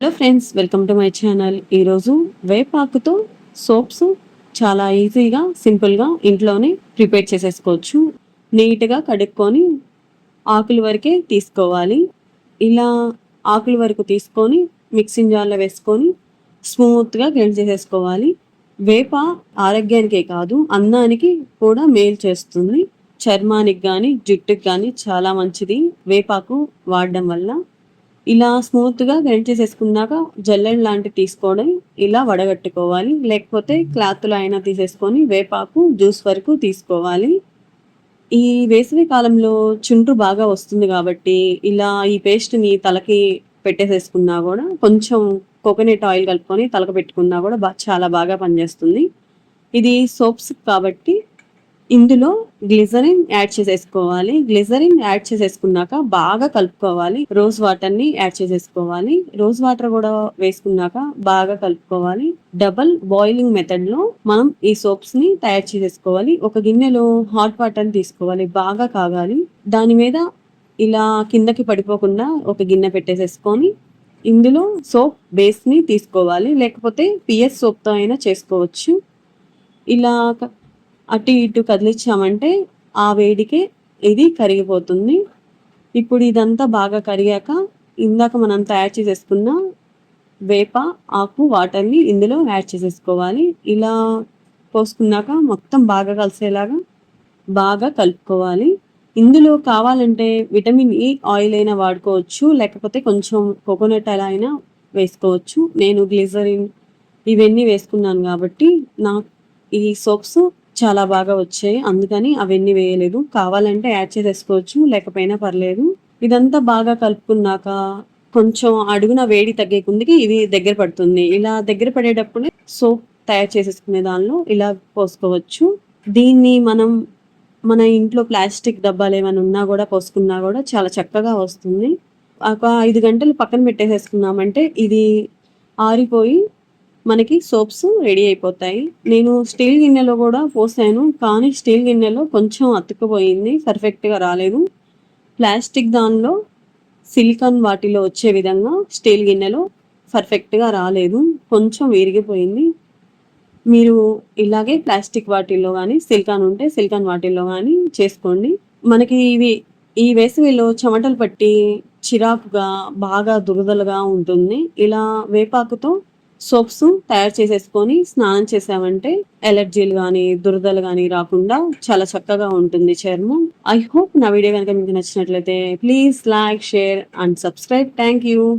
Hello friends welcome to my channel. ఈరోజు వేపాకుతో soaps చాలా ఈజీగా సింపుల్గా ఇంట్లోనే ప్రిపేర్ చేసేసుకోవచ్చు. నీట్గా కడుక్కొని ఆకుల వరకే తీసుకోవాలి. ఇలా ఆకుల వరకు తీసుకొని మిక్సింగ్ జార్లో వేసుకొని స్మూత్గా గ్రైండ్ చేసేసుకోవాలి. వేప ఆరోగ్యానికే కాదు అందానికి కూడా మేలు చేస్తుంది. చర్మానికి కానీ జుట్టుకి కానీ చాలా మంచిది వేపాకు వాడడం వల్ల. ఇలా స్మూత్గా గ్రైండ్ చేసేసుకున్నాక జల్లెడ్ లాంటివి తీసుకోవడం ఇలా వడగట్టుకోవాలి. లేకపోతే క్లాత్లో అయినా తీసేసుకొని వేపాకు జ్యూస్ వరకు తీసుకోవాలి. ఈ వేసవి కాలంలో చుండ్రు బాగా వస్తుంది కాబట్టి ఇలా ఈ పేస్ట్ని తలకి పెట్టేసేసుకున్నా కూడా కొంచెం కోకోనట్ ఆయిల్ కలుపుకొని తలకు పెట్టుకున్నా కూడా చాలా బాగా పనిచేస్తుంది. ఇది సోప్స్ కాబట్టి ఇందులో గ్లిజరిన్ యాడ్ చేసేసుకోవాలి. గ్లిజరిన్ యాడ్ చేసేసుకున్నాక బాగా కలుపుకోవాలి. రోజ్ వాటర్ని యాడ్ చేసేసుకోవాలి. రోజ్ వాటర్ కూడా వేసుకున్నాక బాగా కలుపుకోవాలి. డబల్ బాయిలింగ్ మెథడ్లో మనం ఈ సోప్స్ని తయారు చేసేసుకోవాలి. ఒక గిన్నెలో హాట్ వాటర్ తీసుకోవాలి. బాగా కాగాలి. దాని మీద ఇలా కిందకి పడిపోకుండా ఒక గిన్నె పెట్టేసేసుకొని ఇందులో సోప్ బేస్ని తీసుకోవాలి. లేకపోతే పిఎస్ సోప్తో అయినా చేసుకోవచ్చు. ఇలా అటు ఇటు కదిలించామంటే ఆ వేడికే ఇది కరిగిపోతుంది. ఇప్పుడు ఇదంతా బాగా కరిగాక ఇందాక మనం తయారు చేసేసుకున్న వేప ఆకు వాటర్ని ఇందులో యాడ్ చేసేసుకోవాలి. ఇలా పోసుకున్నాక మొత్తం బాగా కలిసేలాగా బాగా కలుపుకోవాలి. ఇందులో కావాలంటే విటమిన్ ఈ ఆయిల్ అయినా వాడుకోవచ్చు లేకపోతే కొంచెం కోకోనట్ ఆయిల్ అయినా వేసుకోవచ్చు. నేను గ్లిజరిన్ ఇవన్నీ వేసుకున్నాను కాబట్టి నా ఈ సోప్స్ చాలా బాగా వచ్చాయి. అందుకని అవన్నీ వేయలేదు. కావాలంటే యాడ్ చేసేసుకోవచ్చు లేకపోయినా పర్లేదు. ఇదంతా బాగా కలుపుకున్నాక కొంచెం అడుగున వేడి తగ్గే కుందికి ఇది దగ్గర పడుతుంది. ఇలా దగ్గర పడేటప్పుడే సోప్ తయారు చేసేసుకునే దానిలో ఇలా పోసుకోవచ్చు. దీన్ని మనం మన ఇంట్లో ప్లాస్టిక్ డబ్బాలు ఏమైనా ఉన్నా కూడా పోసుకున్నా కూడా చాలా చక్కగా వస్తుంది. ఒక ఐదు గంటలు పక్కన పెట్టేసేసుకున్నామంటే ఇది ఆరిపోయి మనకి సోప్స్ రెడీ అయిపోతాయి. నేను స్టీల్ గిన్నెలో కూడా పోసాను కానీ స్టీల్ గిన్నెలో కొంచెం అతుక్కుపోయింది పర్ఫెక్ట్గా రాలేదు. ప్లాస్టిక్ దానిలో సిలికాన్ వాటిలో వచ్చే విధంగా స్టీల్ గిన్నెలో పర్ఫెక్ట్గా రాలేదు కొంచెం విరిగిపోయింది. మీరు ఇలాగే ప్లాస్టిక్ వాటిల్లో కానీ సిలికాన్ ఉంటే సిలికాన్ వాటిల్లో కానీ చేసుకోండి. మనకి ఇవి ఈ వేసవిలో చెమటలు పట్టి చిరాకుగా బాగా దురదలుగా ఉంటుంది. ఇలా వేపాకుతో సోప్స్ తయారు చేసేసుకొని స్నానం చేసామంటే ఎలర్జీలు కానీ దురదలు కానీ రాకుండా చాలా చక్కగా ఉంటుంది చర్మం. ఐ హోప్ నా వీడియో కనుక మీకు నచ్చినట్లయితే please like share and subscribe thank you